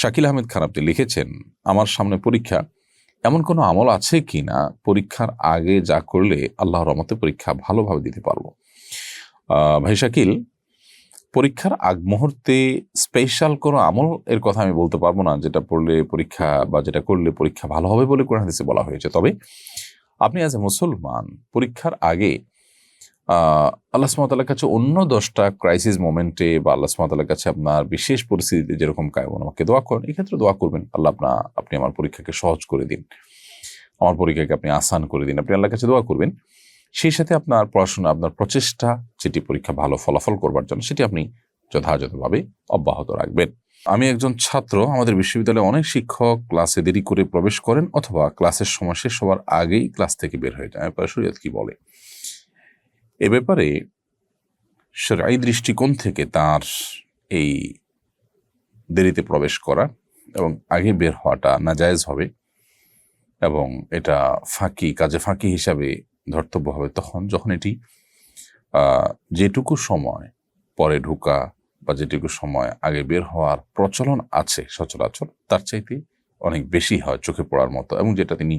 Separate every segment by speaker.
Speaker 1: শাকিল আহমেদ আপনি লিখেছেন, আমার সামনে পরীক্ষা, এমন কোনো আমল আছে কি না? পরীক্ষার আগে যা করলে আল্লাহর রহমতে পরীক্ষা ভালোভাবে দিতে পারব। ভাই শাকিল, পরীক্ষার আগ মুহূর্তে স্পেশাল কোনো আমল? এর কথা আমি বলতে পারব না, যেটা পড়লে পরীক্ষা বা যেটা করলে পরীক্ষা ভালো হবে বলে কোরআন হাদিসে বলা হয়েছে। তবে আপনি অ্যাজ এ মুসলমান, পরীক্ষার আগে আল্লাহ সুমতাল্লার কাছে অন্য দশটা ক্রাইসিস মোমেন্টে বা আল্লাহ সুমতাল্লার কাছে আপনার বিশেষ পরিস্থিতিতে যেরকম কায়মন আমাকে দোয়া করেন। এক্ষেত্রে দোয়া করবেন। আল্লাহ আপনার আপনি আমার পরীক্ষাকে সহজ করে দিন। আমার পরীক্ষাকে আপনি আসান করে দিন। আপনি আল্লাহর কাছে দোয়া করবেন। সেই সাথে আপনার পড়াশোনা, আপনার প্রচেষ্টা, যেটি পরীক্ষা ভালো ফলাফল করবার জন্য, সেটি আপনি যথাযথভাবে অব্যাহত রাখবেন। আমি একজন ছাত্র, আমাদের বিশ্ববিদ্যালয়ে অনেক শিক্ষক ক্লাসে দেরি করে প্রবেশ করেন অথবা ক্লাসের সময় শেষ হওয়ার আগেই ক্লাস থেকে বের হয়ে যায়। শরীয়ত কি বলে? এ ব্যাপারে সেরাই দৃষ্টিকোণ থেকে তার এই দেরিতে প্রবেশ করা এবং আগে বের হওয়াটা নাজায়জ হবে এবং এটা ফাঁকি, কাজে ফাঁকি হিসাবে ধর্তব্য হবে তখন যখন এটি যেটুকু সময় পরে ঢুকা বা যেটুকু সময় আগে বের হওয়ার প্রচলন আছে সচরাচর, তার চাইতে অনেক বেশি হয় চোখে পড়ার মতো এবং যেটা তিনি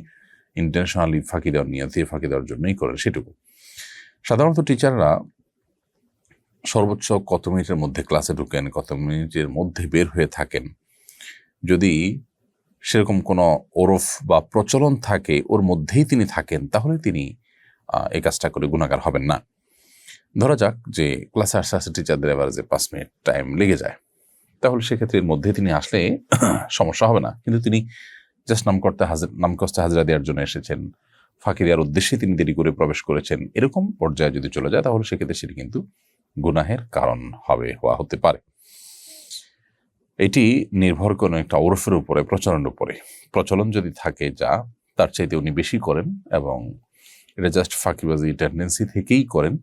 Speaker 1: ইন্টেনশনালি ফাঁকি দেওয়ার দিয়ে ফাঁকি দেওয়ার জন্যই করেন সেটুকু। সাধারণত টিচাররা সর্বোচ্চ কত মিনিটের মধ্যে ক্লাসে ঢুকেন, কত মিনিটের মধ্যে বের হয়ে থাকেন? যদি সেরকম কোনো ওরফ বা প্রচলন থাকে, ওর মধ্যেই তিনি থাকেন, তাহলে তিনি এই কাজটা করে গুণাগার হবেন না। ধরা যাক যে ক্লাসে আসতে আসতে টিচারদের এভারেজে পাঁচ মিনিট টাইম লেগে যায়। তাহলে সেক্ষেত্রে এর মধ্যে তিনি আসলে সমস্যা হবে না। কিন্তু তিনি জাস্ট নামকর্তা করতে হাজির নাম কষ্টে হাজিরা দেওয়ার জন্য এসেছেন। ফাঁকি দেওয়ার উদ্দেশ্যে তিনি দেরি করে প্রবেশ করেছেন এরকম পর্যায়ে যদি চলে যায়, তাহলে সেক্ষেত্রে সেটি কিন্তু গুনাহের কারণ হবে, হওয়া হতে পারে। এটি নির্ভর করে একটা ওরফের উপরে, প্রচলনের উপরে। প্রচলন যদি থাকে যা, তার চাইতে উনি বেশি করেন এবং এটা জাস্ট ফাঁকিবাজি টেন্ডেন্সি থেকেই করেন,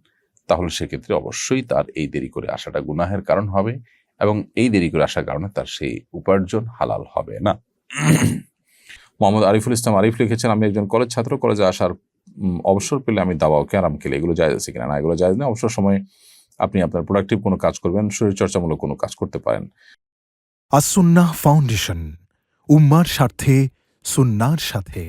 Speaker 1: তাহলে সেক্ষেত্রে অবশ্যই তার এই দেরি করে আসাটা গুনাহের কারণ হবে এবং এই দেরি করে আসার কারণে তার সেই উপার্জন হালাল হবে না। মোহাম্মদ আরিফুল ইসলাম আরিফ লিখেছেন, আমি একজন কলেজ ছাত্র, কলেজে আসার অবসর পেলে আমি দাবাও ক্যারাম খেলে, এগুলো যায় আছে কিনা? না, এগুলো যায় না। অবসর সময় আপনি আপনার প্রোডাক্টিভ কোনো কাজ করবেন, শরীরচর্চামূলক কোনো কাজ করতে পারেন।
Speaker 2: আসুন্না ফাউন্ডেশন, উম্মার স্বার্থে, সুন্নার সাথে।